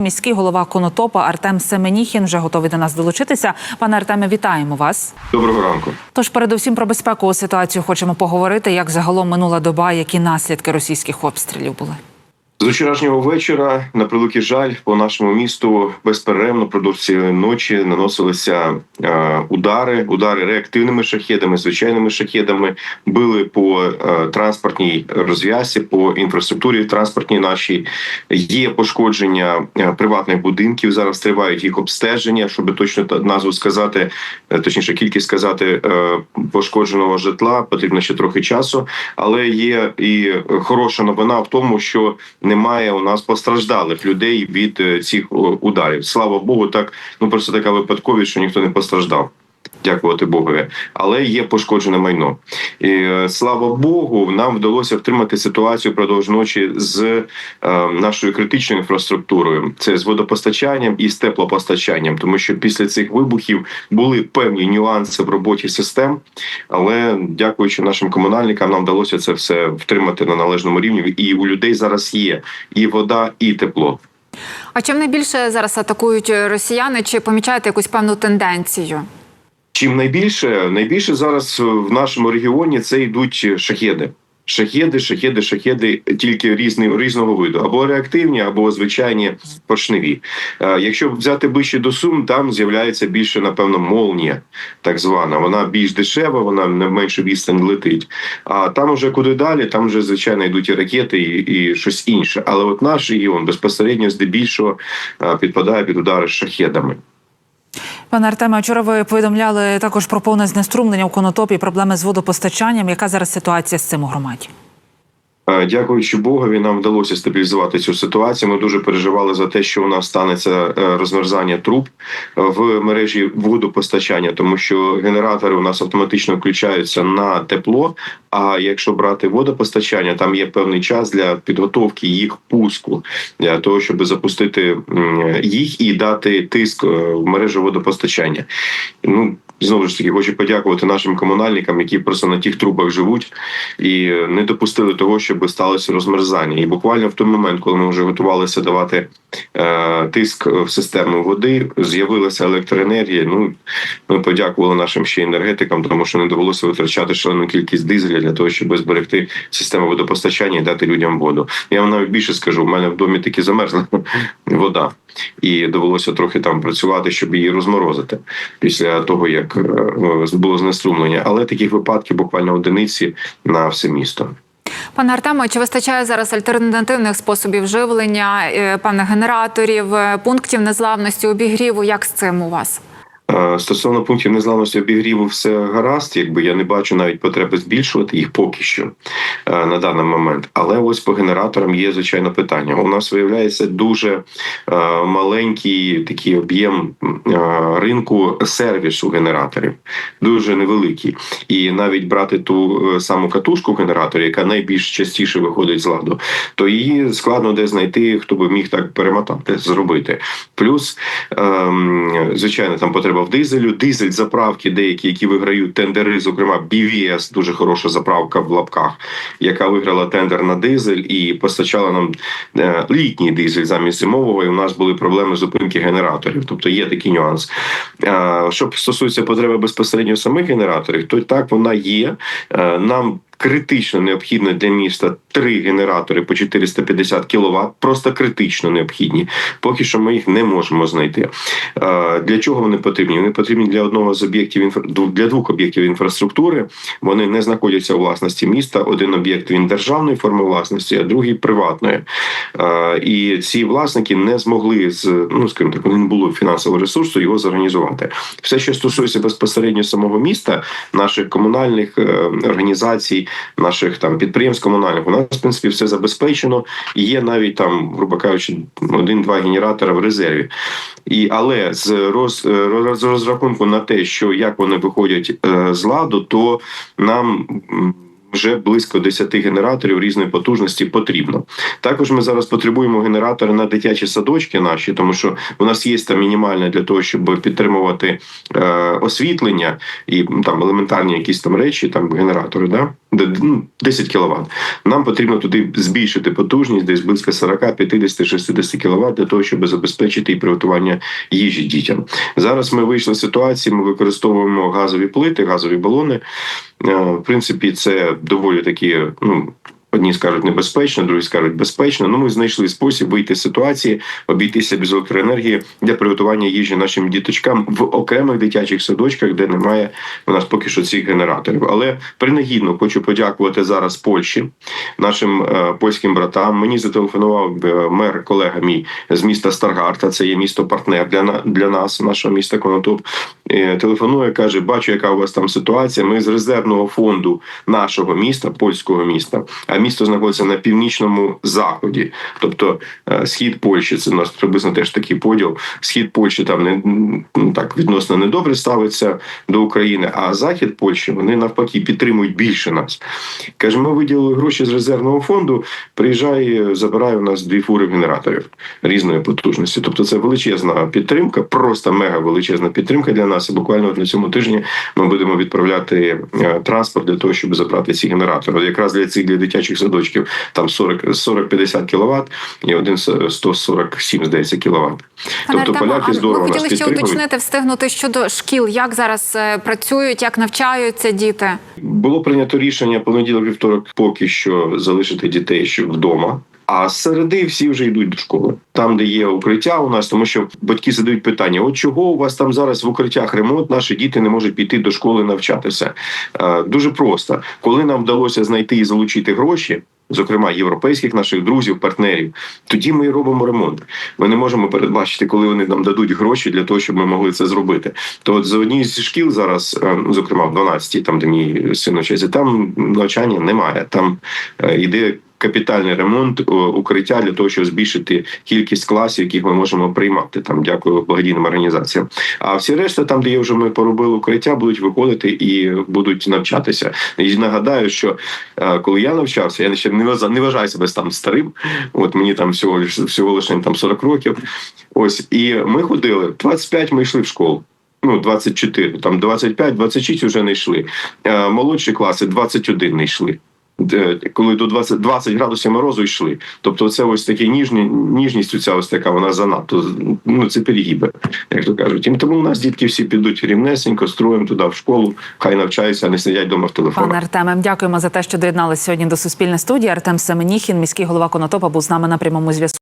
Міський голова Конотопа Артем Семеніхін вже готовий до нас долучитися. Пане Артеме, вітаємо вас. Доброго ранку. Тож, передусім про безпекову ситуацію хочемо поговорити. Як загалом минула доба, які наслідки російських обстрілів були? З вчорашнього вечора, на превеликий жаль, по нашому місту безперервно продовж цієї ночі наносилися е, удари, удари реактивними шахедами, звичайними шахедами, били по е, транспортній розв'язці, по інфраструктурі транспортній нашій. Є пошкодження е, приватних будинків. Зараз тривають їх обстеження, щоб точно назву сказати, е, точніше, кількість сказати е, пошкодженого житла. Потрібно ще трохи часу, але є і хороша новина в тому, що немає у нас постраждалих людей від е, цих ударів. Слава Богу, так ну просто така випадковість, що ніхто не постраждав. Дякувати Богові, але є пошкоджене майно. І, е, слава Богу, нам вдалося втримати ситуацію впродовж ночі з е, нашою критичною інфраструктурою. Це з водопостачанням і з теплопостачанням, тому що після цих вибухів були певні нюанси в роботі систем. Але дякуючи нашим комунальникам, нам вдалося це все втримати на належному рівні. І у людей зараз є і вода, і тепло. А чим найбільше зараз атакують росіяни? Чи помічаєте якусь певну тенденцію? Чим найбільше, найбільше зараз в нашому регіоні це йдуть шахеди. Шахеди, шахеди, шахеди тільки різні, різного виду, або реактивні, або звичайні поршневі. Е, Якщо взяти ближче до сум, там з'являється більше, напевно, молнія, так звана. Вона більш дешева, вона на меншу відстань летить. А там уже куди далі, там вже звичайно йдуть і ракети, і, і щось інше. Але от наш регіон безпосередньо здебільшого е, підпадає під удари шахедами. Пане Артеме, вчора ви повідомляли також про повне знеструмлення у Конотопі, проблеми з водопостачанням. Яка зараз ситуація з цим у громаді? Е, Дякуючи Богові, нам вдалося стабілізувати цю ситуацію. Ми дуже переживали за те, що у нас станеться е, розмерзання труб е, в мережі водопостачання, тому що генератори у нас автоматично включаються на тепло. А якщо брати водопостачання, там є певний час для підготовки їх пуску для того, щоб запустити їх і дати тиск в мережу водопостачання. Ну знову ж таки хочу подякувати нашим комунальникам, які просто на тих трубах живуть і не допустили того, щоб сталося розмерзання. І буквально в той момент, коли ми вже готувалися давати е, тиск в систему води, з'явилася електроенергія. Ну ми подякували нашим ще енергетикам, тому що не довелося витрачати шалену кількість дизеля для того, щоб зберегти систему водопостачання і дати людям воду. Я вам навіть більше скажу, в мене в домі таки замерзла вода, і довелося трохи там працювати, щоб її розморозити після того, як е, було знеструмлення. Але таких випадків буквально одиниці на все місто. Пане Артемо, чи вистачає зараз альтернативних способів живлення, е, певних генераторів, е, пунктів незламності, обігріву? Як з цим у вас? Е, Стосовно пунктів незламності обігріву, все гаразд. Якби я не бачу навіть потреби збільшувати їх поки що е, на даний момент. Але ось по генераторам є звичайно питання. У нас виявляється дуже е, маленький такий об'єм ринку сервісу генераторів, дуже невеликий. І навіть брати ту саму катушку генератора, яка найбільш частіше виходить з ладу, то її складно де знайти, хто би міг так перемотати, зробити. Плюс, ем, звичайно, там потреба в дизелю. Дизель заправки, деякі, які виграють тендери, зокрема BVS, дуже хороша заправка в лапках, яка виграла тендер на дизель і постачала нам е, літній дизель замість зимового. І у нас були проблеми зупинки генераторів. Тобто є такий нюанс. Е, що стосується потреби безпосередньо самих генераторів, то так вона є. Е, нам критично необхідно для міста три генератори по 450 кВт, просто критично необхідні. Поки що ми їх не можемо знайти. Е, Для чого вони потрібні? Вони потрібні для одного з об'єктів для двох об'єктів інфраструктури. Вони не знаходяться у власності міста. Один об'єкт він державної форми власності, а другий приватної. Е, І ці власники не змогли з ну скажімо так, не було фінансового ресурсу його зорганізувати. Все, що стосується безпосередньо самого міста, наших комунальних е, організацій, наших там підприємств комунальних, у нас в принципі все забезпечено. І є навіть там, грубо кажучи, один-два генератора в резерві. І але з роз, роз, розрахунку на те, що як вони виходять е, з ладу, то нам. вже близько 10 генераторів різної потужності потрібно. Також ми зараз потребуємо генератори на дитячі садочки наші, тому що у нас є там мінімальне для того, щоб підтримувати е, освітлення і там елементарні якісь там речі, там генератори, да? Ну, 10 кВт. Нам потрібно туди збільшити потужність, десь близько 40, 50, 60 кВт для того, щоб забезпечити і приготування їжі дітям. Зараз ми вийшли з ситуації. Ми використовуємо газові плити, газові балони. Е, В принципі, це доволі такі. Ну одні скажуть небезпечно, другі скажуть безпечно. Ну ми знайшли спосіб вийти з ситуації, обійтися без електроенергії для приготування їжі нашим діточкам в окремих дитячих садочках, де немає у нас поки що цих генераторів. Але принагідно хочу подякувати зараз Польщі, нашим е, польським братам. Мені зателефонував е, мер, колега мій з міста Старгарта. Це є місто партнер для для нас, нашого міста Конотоп. Е, Телефонує, каже: бачу, яка у вас там ситуація. Ми з резервного фонду нашого міста, польського міста. А місто знаходиться на північному заході, тобто е, схід Польщі. Це у нас приблизно теж такий поділ. Схід Польщі там не ну, так відносно недобре ставиться до України, а захід Польщі вони навпаки підтримують більше нас. Каже, ми виділили гроші з резервного фонду. Приїжджає, забирає у нас дві фури генераторів різної потужності. Тобто, це величезна підтримка, просто мега величезна підтримка для нас. І буквально на цьому тижні ми будемо відправляти е, транспорт для того, щоб забрати ці генератори. Якраз для цих для дитячих садочків там 40 40-50 кВт і один 147, здається, кВт. Пане Тобто Артему, поляки здорово ми нас хотіли ще уточнити, встигнути щодо шкіл, як зараз е, працюють, як навчаються діти. Було прийнято рішення понеділок вівторок поки що залишити дітей вдома. А з середи всі вже йдуть до школи, там, де є укриття у нас, тому що батьки задають питання: от чого у вас там зараз в укриттях ремонт? Наші діти не можуть піти до школи навчатися. Е, дуже просто, коли нам вдалося знайти і залучити гроші. Зокрема, європейських наших друзів, партнерів, тоді ми і робимо ремонт. Ми не можемо передбачити, коли вони нам дадуть гроші для того, щоб ми могли це зробити. То от за однією з шкіл зараз, е, ну, зокрема в 12-й, там де мій син навчається, там навчання немає. Там е, йде капітальний ремонт укриття для того, щоб збільшити кількість класів, яких ми можемо приймати. Там дякую благодійним організаціям. А всі решта, там, де є вже ми поробили укриття, будуть виходити і будуть навчатися. І нагадаю, що е, коли я навчався, я ще не не вважаю себе там старим. От мені там всього лиш всього лише там 40 років. Ось і ми ходили 25 Ми йшли в школу. Ну, 24, там 25, 26 вже не йшли. Е, Молодші класи 21 не йшли. Де- Коли до 20, 20 градусів морозу йшли. Тобто, це ось такі ніжні, ніжність, ця ось така, вона занадто ну це перегіби, як то кажуть. І тому у нас дітки всі підуть рівнесенько, строєм туди в школу, хай навчаються, а не сидять вдома в телефонах. Пане Артеме, дякуємо за те, що доєдналися сьогодні до Суспільної студії. Артем Семеніхін, міський голова Конотопа, був з нами на прямому зв'язку.